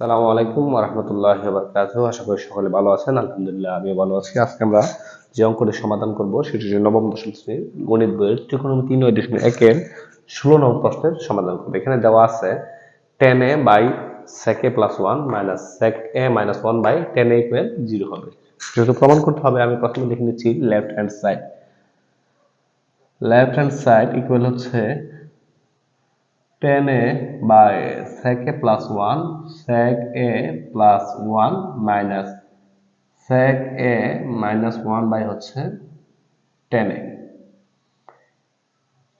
সালামু আলাইকুম রহমতুল্লাহ বারকাতুহ আশা করি সকলে ভালো আছেন। আলহামদুলিল্লাহ, আমিও ভালো আছি। আজকে আমরা যে অঙ্কটি সমাধান করব সেটি হচ্ছে নবম দশম শ্রেণির গণিত বইয়ের ত্রিকোণমিতি নয় দশমিক একের ষোলো নম্বর প্রশ্নের সমাধান করব। এখানে দেওয়া আছে tan A by sec A plus one minus sec A minus one by tan A equal zero হবে। যেহেতু প্রমাণ করতে হবে, আমি প্রথমে লিখে নিচ্ছি left hand side left hand side equal হচ্ছে tan A by sec a plus 1 sec a plus 1 minus sec a মাইনাস 1 বাই হচ্ছে টেন এ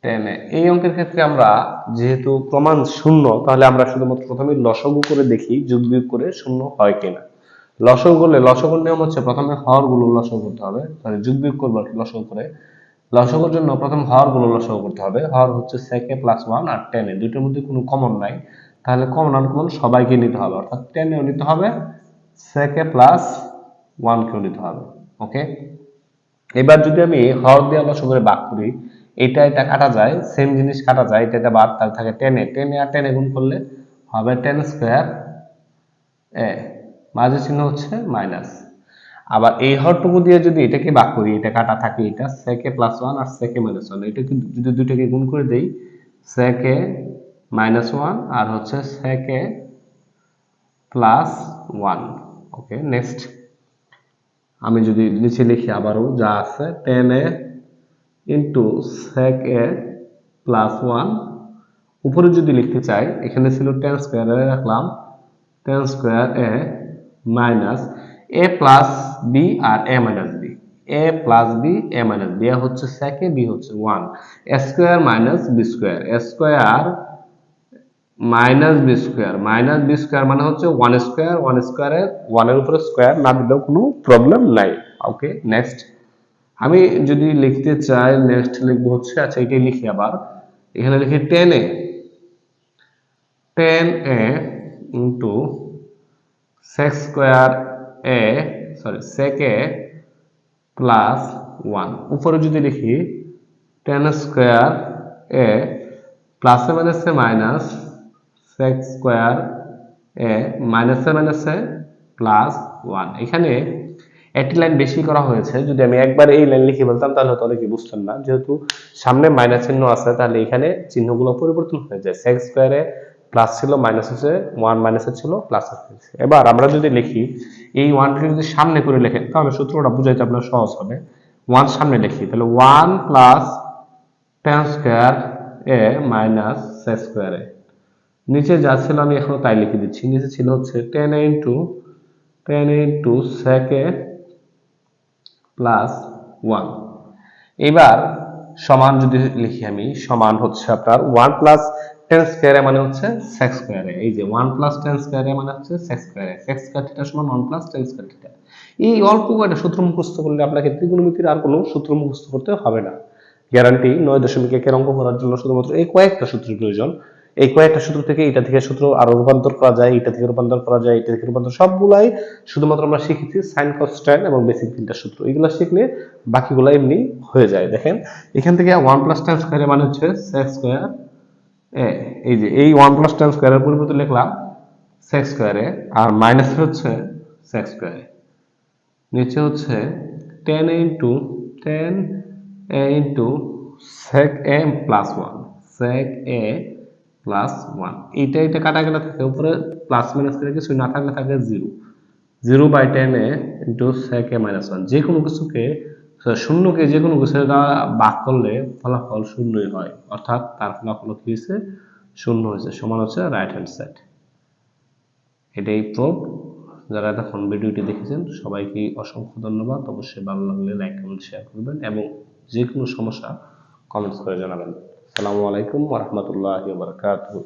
টেন এ এই অঙ্কের ক্ষেত্রে আমরা যেহেতু প্রমাণ শূন্য, তাহলে আমরা শুধুমাত্র প্রথমে লসগু করে দেখি যোগ বিয়োগ করে শূন্য হয় কিনা। লসগু করলে লসগুর নিয়ম হচ্ছে প্রথমে হরগুলো লসগু করতে হবে, তাহলে যোগ বিয়োগ করব লসগু করে লসগের জন্য প্রথম হরগুলো লসগু করতে হবে। হর হচ্ছে a প্লাস ওয়ান আর টেন এ। দুটোর মধ্যে কোনো কমন নাই। তাহলে কমন আনকমন সবাইকে নিতে হবে। অর্থাৎ টেন এও নিতে হবে a প্লাস ওয়ানকেও নিতে হবে। ওকে এবার যদি আমি হর দিয়ে লসগরে ভাগ করি, এটা এটা কাটা যায় সেম জিনিস কাটা যায়, এটা এটা বাদ, তাহলে থাকে টেন টেন আর টেন গুণ করলে হবে টেন স্কোয়ার এ মাঝে চিহ্ন হচ্ছে মাইনাস আবার এই হরটুকু দিয়ে যদি এটাকে ভাগ করি, এটা কাটা থাকে এটা সেকে প্লাস ওয়ান আর সেকে মাইনাস ওয়ান এটাকে যদি দুইটাকে গুণ করে দেই সেকে মাইনাস ওয়ান আর হচ্ছে সেকে প্লাস ওয়ান ওকে নেক্সট আমি যদি নিচে লিখি আবারও, যা আছে tan A into sec A plus one উপরে যদি লিখতে চাই, এখানে ছিল টেন স্কোয়ারে রাখলাম tan square A minus A plus B R A minus B A plus B A minus B A হচ্ছে সেকে বি হচ্ছে one square minus B square square minus B square minus B square মানে হচ্ছে one square one স্কোয়ারের ওয়ানের উপরে square না দিলেও কোনো প্রবলেম নাই। ওকে নেক্সট আমি যদি লিখতে চাই নেক্সট লিখব হচ্ছে আচ্ছা এটাই লিখি আবার। এখানে লিখি tan A tan A into sec square A sorry sec A plus one উপরে যদি লিখি টেন স্কোয়ার এ প্লাসে মাইনাসে মাইনাস সেক্স স্কোয়ার এ মাইনাসে মাইনাসে প্লাস ওয়ান এখানে একটি লাইন বেশি করা হয়েছে। যদি আমি একবার এই লাইন লিখে বলতাম তাহলে হয়তো অনেকে বুঝতেন না। যেহেতু সামনে মাইনাস চিহ্ন আছে, তাহলে এখানে চিহ্নগুলো পরিবর্তন হয়ে যায়। সেক্স স্কোয়ারে প্লাস ছিল মাইনাস হচ্ছে ওয়ান মাইনাস ছিল প্লাস হয়েছে এবার আমরা যদি লিখি, এই ওয়ানকে যদি সামনে করে লেখেন, তাহলে সূত্রটা বুঝাইতে আপনার সহজ হবে। ওয়ান সামনে লিখি, তাহলে one plus tan square A minus sec square A নিচে যা ছিল আমি এখনও তাই লিখে দিচ্ছি। নিচে ছিল হচ্ছে tan into tan into sec A plus one এবার সমান যদি লিখি আমি, সমান হচ্ছে আপনার ওয়ান প্লাস টেন স্কোয়ারে মানে হচ্ছে সেক্স স্কোয়ারে এই যে ওয়ান প্লাস টেন স্কোয়ারে মানে হচ্ছে সেক্স স্কোয়ারে সেক্স স্কোয়ার থিটা সমান one plus tan square theta এই অল্প কয়েকটা সূত্র মুখস্থ করলে আপনাকে ত্রিকোণমিতির আর কোনো সূত্র মুখস্থ করতে হবে না। গ্যারান্টি নয় দশমিক একের অঙ্ক করার জন্য শুধুমাত্র এই কয়েকটা সূত্র প্রয়োজন। এই কয়েকটা সূত্র থেকে এটা থেকে সূত্র আরও রূপান্তর করা যায়, এটা থেকে রূপান্তর করা যায়, এটা থেকে রূপান্তর সবগুলাই শুধুমাত্র আমরা শিখেছি সাইন কনস্ট্যান্ট এবং বেসিক তিনটা সূত্র। এগুলো শিখলে বাকিগুলো এমনি হয়ে যায়। দেখেন, এখান থেকে ওয়ান প্লাস টেন স্কোয়ারের মানে হচ্ছে সেক্স স্কোয়ার এই যে, এই ওয়ান প্লাস টেন স্কোয়ারের পরিবর্তে লিখলাম সেক্স স্কোয়ারে আর মাইনাস হচ্ছে সেক্স স্কোয়ারে নিচে হচ্ছে tan into tan A into sec A plus one sec A plus one এইটা এটা কাটা গেলে থাকে, উপরে প্লাস মাইনাস করে কিছু না থাকলে থাকে zero zero by tan A into sec A minus one যে কোনো কিছুকে শূন্যকে যে কোনো কিছু দ্বারা ভাগ করলে ফলাফল শূন্যই হয়। অর্থাৎ তার ফলাফল কি হয়েছে? শূন্য হয়েছে, সমান হচ্ছে রাইট হ্যান্ড সাইড এটাই প্রুফ। যারা এতক্ষণ ভিডিওটি দেখেছেন, সবাইকে অসংখ্য ধন্যবাদ। অবশ্যই ভালো লাগলে লাইক কমেন্ট শেয়ার করবেন এবং যে কোনো সমস্যা কমেন্টস করে জানাবেন। আসসালামু আলাইকুম ওরহমতুল্লাহ বারকাতুহ।